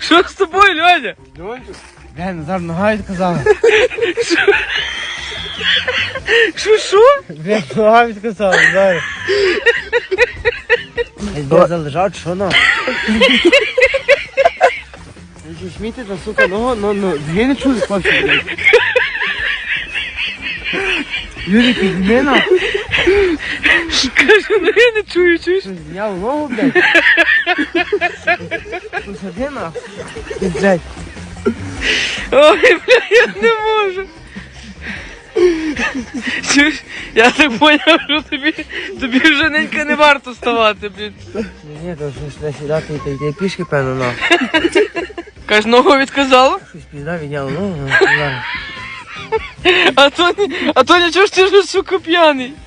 Що- з тобою, Льоня? Бля, Назар нога відказала. Що що? Бля, нога відказала, Назар. Бля, залежав, що на? Ви що смієте, сука, ногу, ну, ну, ви не чули, хлопці, блядь. Юрій, підніми на. Кажу, ну я не чую, чуєш? Що, зняв ногу, блядь? Посади на. Блядь. Ой, бля, я не можу. Чуєш? Я так поняв, що тобі, тобі вже ненька не варто вставати, блін. Ні, ні, то щось не сідати, та йде пішки, певно, на. Каж, ногу відказала, Щось пізда відняв ногу, ну, зараз. а то, а то нічого ж ти ж, сука, п'яний.